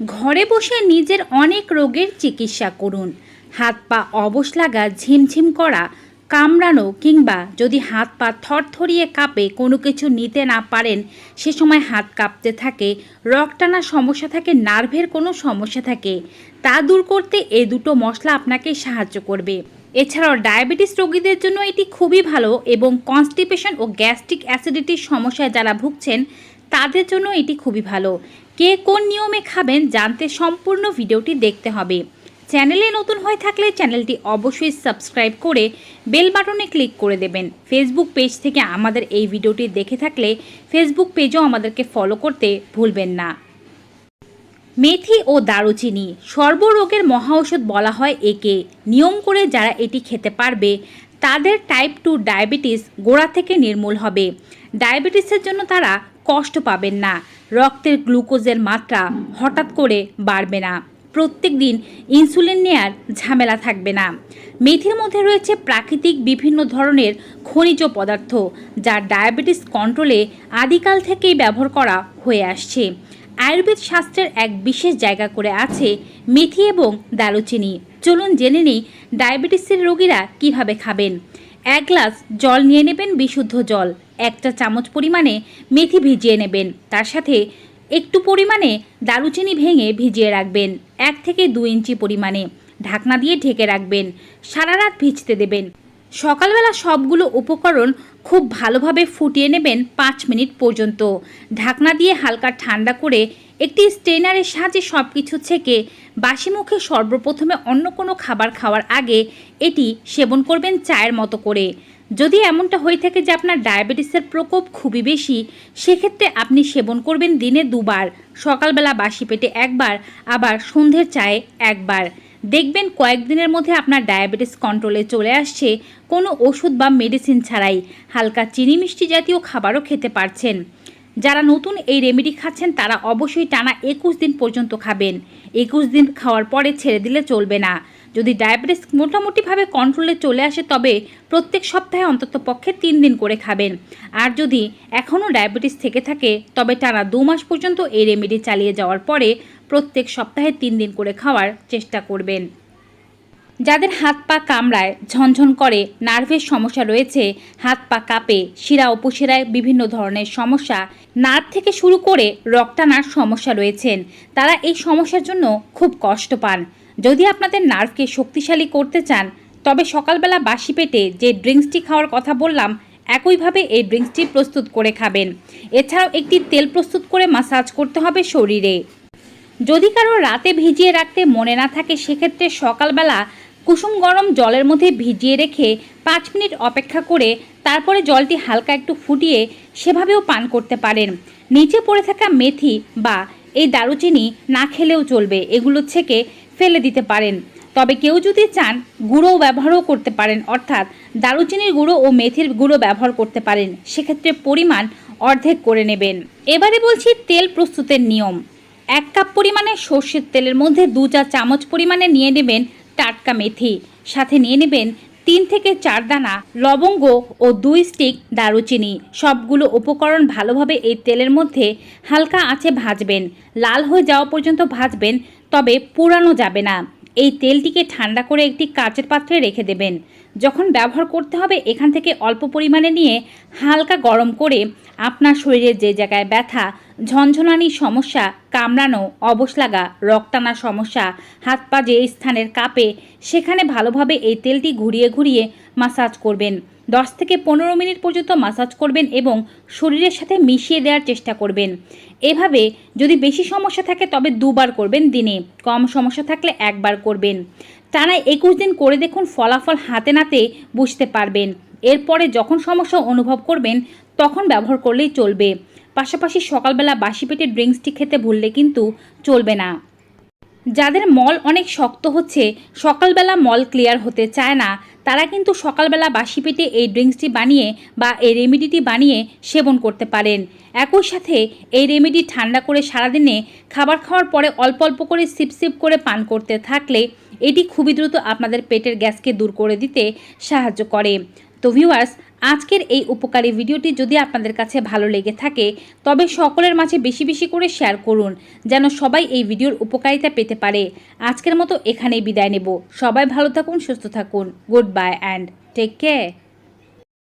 ঘরে বসে নিজের অনেক রোগের চিকিৎসা করুন। হাত পা অবশ লাগা, ঝিমঝিম করা, কামড়ানো কিংবা যদি হাত পা থরথরিয়ে কাঁপে, কোনো কিছু নিতে না পারেন, সে সময় হাত কাঁপতে থাকে রক টানার সমস্যা থাকে, নার্ভের কোনো সমস্যা থাকে। তা দূর করতে এ দুটো মশলা আপনাকে সাহায্য করবে। এছাড়াও ডায়াবেটিস রোগীদের জন্য এটি খুবই ভালো এবং কনস্টিপেশন ও গ্যাস্ট্রিক অ্যাসিডিটির সমস্যায় যারা ভুগছেন তাদের জন্য এটি খুবই ভালো। কে কোন নিয়মে খাবেন জানতে সম্পূর্ণ ভিডিওটি দেখতে হবে। চ্যানেলে নতুন হয়ে থাকলে চ্যানেলটি অবশ্যই সাবস্ক্রাইব করে বেল বাটনে ক্লিক করে দেবেন। ফেসবুক পেজ থেকে আমাদের এই ভিডিওটি দেখে থাকলে ফেসবুক পেজও আমাদেরকে ফলো করতে ভুলবেন না। মেথি ও দারুচিনি, সর্বরোগের মহা মহাঔষধ বলা হয় একে। নিয়ম করে যারা এটি খেতে পারবে, তাদের টাইপ টু ডায়াবেটিস গোড়া থেকে নির্মূল হবে। ডায়াবেটিসের জন্য তারা কষ্ট পাবেন না। রক্তের গ্লুকোজের মাত্রা হঠাৎ করে বাড়বে না। প্রত্যেক দিন ইনসুলিন নেয়ার ঝামেলা থাকবে না। মেথির মধ্যে রয়েছে প্রাকৃতিক বিভিন্ন ধরনের খনিজ পদার্থ, যা ডায়াবেটিস কন্ট্রোলে আদিকাল থেকেই ব্যবহার করা হয়ে আসছে। আয়ুর্বেদ শাস্ত্রের এক বিশেষ জায়গা করে আছে মেথি এবং দারুচিনি। চলুন জেনে নিই ডায়াবেটিসের রোগীরা কীভাবে খাবেন। এক গ্লাস জল নিয়ে নেবেন বিশুদ্ধ জল। একটা চামচ পরিমাণে মেথি ভিজিয়ে নেবেন। তার সাথে একটু পরিমাণে দারুচিনি ভেঙে ভিজিয়ে রাখবেন। এক থেকে দু ইঞ্চি পরিমাণে ঢাকনা দিয়ে ঢেকে রাখবেন। সারা রাত ভিজতে দেবেন। সকালবেলা সবগুলো উপকরণ খুব ভালোভাবে ফুটিয়ে নেবেন পাঁচ মিনিট পর্যন্ত। ঢাকনা দিয়ে হালকা ঠান্ডা করে একটি স্ট্রেনারের সাহায্যে সব কিছু ছেঁকে বাসি মুখে সর্বপ্রথমে অন্য কোনো খাবার খাওয়ার আগে এটি সেবন করবেন চায়ের মতো করে। যদি এমনটা হয়ে থাকে যে আপনার ডায়াবেটিসের প্রকোপ খুবই বেশি, সেক্ষেত্রে আপনি সেবন করবেন দিনে দুবার। সকালবেলা বাসি পেটে একবার, আবার সন্ধ্যের চায়ে একবার। দেখবেন কয়েকদিনের মধ্যে আপনার ডায়াবেটিস কন্ট্রোলে চলে আসছে, কোনো ওষুধ বা মেডিসিন ছাড়াই। হালকা চিনি মিষ্টি জাতীয় খাবারও খেতে পারছেন। যারা নতুন এই রেমেডি খাচ্ছেন, তারা অবশ্যই টানা একুশ দিন পর্যন্ত খাবেন। একুশ দিন খাওয়ার পরে ছেড়ে দিলে চলবে না। যদি ডায়াবেটিস মোটামুটিভাবে কন্ট্রোলে চলে আসে, তবে প্রত্যেক সপ্তাহে অন্তত পক্ষে তিন দিন করে খাবেন। আর যদি এখনও ডায়াবেটিস থেকে থাকে, তবে টানা দু মাস পর্যন্ত এই রেমেডি চালিয়ে যাওয়ার পরে প্রত্যেক সপ্তাহে তিন দিন করে খাওয়ার চেষ্টা করবেন। যাদের হাত পা কামড়ায়, ঝনঝন করে, নার্ভের সমস্যা রয়েছে, হাত পা কাঁপে, শিরা উপশিরায় বিভিন্ন ধরনের সমস্যা। নার্ভ থেকে শুরু করে রক্তানার সমস্যা রয়েছেন। তারা এই সমস্যার জন্য খুব কষ্ট পান। যদি আপনাদের নার্ভকে শক্তিশালী করতে চান, তবে সকালবেলা বাসি পেটে যে ড্রিঙ্কসটি খাওয়ার কথা বললাম, একইভাবে এই ড্রিঙ্কসটি প্রস্তুত করে খাবেন। এছাড়াও একটি তেল প্রস্তুত করে মাসাজ করতে হবে শরীরে। যদি কারও রাতে ভিজিয়ে রাখতে মনে না থাকে, সেক্ষেত্রে সকালবেলা কুসুম গরম জলের মধ্যে ভিজিয়ে রেখে পাঁচ মিনিট অপেক্ষা করে তারপরে জলটি হালকা একটু ফুটিয়ে সেভাবেও পান করতে পারেন। নিচে পড়ে থাকা মেথি বা এই দারুচিনি না খেলেও চলবে, এগুলো ছেঁকে ফেলে দিতে পারেন। তবে কেউ যদি চান গুঁড়োও ব্যবহারও করতে পারেন, অর্থাৎ দারুচিনির গুঁড়ো ও মেথির গুঁড়ো ব্যবহার করতে পারেন, সেক্ষেত্রে পরিমাণ অর্ধেক করে নেবেন। এবারে বলছি তেল প্রস্তুতের নিয়ম। এক কাপ পরিমাণে সর্ষের তেলের মধ্যে দু চা চামচ পরিমাণে নিয়ে নেবেন টাটকা মেথি। সাথে নিয়ে নেবেন তিন থেকে চার দানা লবঙ্গ ও দুই স্টিক দারুচিনি। সবগুলো উপকরণ ভালোভাবে এই তেলের মধ্যে হালকা আঁচে ভাজবেন। লাল হয়ে যাওয়া পর্যন্ত ভাজবেন, তবে পুরানো যাবে না। এই তেলটিকে ঠান্ডা করে একটি কাচের পাত্রে রেখে দেবেন। যখন ব্যবহার করতে হবে, এখান থেকে অল্প পরিমাণে নিয়ে হালকা গরম করে আপনার শরীরের যে জায়গায় ব্যথা, ঝনঝনানি সমস্যা, কামড়ানো, অবশ লাগা রক্তানা সমস্যা, হাত পা যে স্থানের কাপে, সেখানে ভালোভাবে এই তেলটি ঘুরিয়ে ঘুরিয়ে মাসাজ করবেন। দশ থেকে পনেরো মিনিট পর্যন্ত মাসাজ করবেন এবং শরীরের সাথে মিশিয়ে দেওয়ার চেষ্টা করবেন। এভাবে যদি বেশি সমস্যা থাকে, তবে দুবার করবেন দিনে। কম সমস্যা থাকলে একবার করবেন। টানা একুশ দিন করে দেখুন ফলাফল হাতে নাতে বুঝতে পারবেন। এরপরে যখন সমস্যা অনুভব করবেন, তখন ব্যবহার করলেই চলবে। পাশাপাশি সকালবেলা বাসি পেটে ড্রিঙ্কসটি খেতে ভুললে কিন্তু চলবে না। যাদের মল অনেক শক্ত হচ্ছে, সকালবেলা মল ক্লিয়ার হতে চায় না। তারা কিন্তু সকালবেলা বাসি পেটে এই ড্রিঙ্কসটি বানিয়ে বা এই রেমেডিটি বানিয়ে সেবন করতে পারেন। একই সাথে এই রেমেডি ঠান্ডা করে সারাদিনে খাবার খাওয়ার পরে অল্প অল্প করে সিপ সিপ করে পান করতে থাকলে এটি খুবই দ্রুত আপনাদের পেটের গ্যাসকে দূর করে দিতে সাহায্য করে। তো ভিউয়ার্স আজকের এই উপকারী ভিডিওটি যদি আপনাদের কাছে ভালো লেগে থাকে, তবে সকলের মাঝে বেশি বেশি করে শেয়ার করুন, যেন সবাই এই ভিডিওর উপকারিতা পেতে পারে। আজকের মতো এখানেই বিদায় নেব। সবাই ভালো থাকুন, সুস্থ থাকুন। Good bye and take care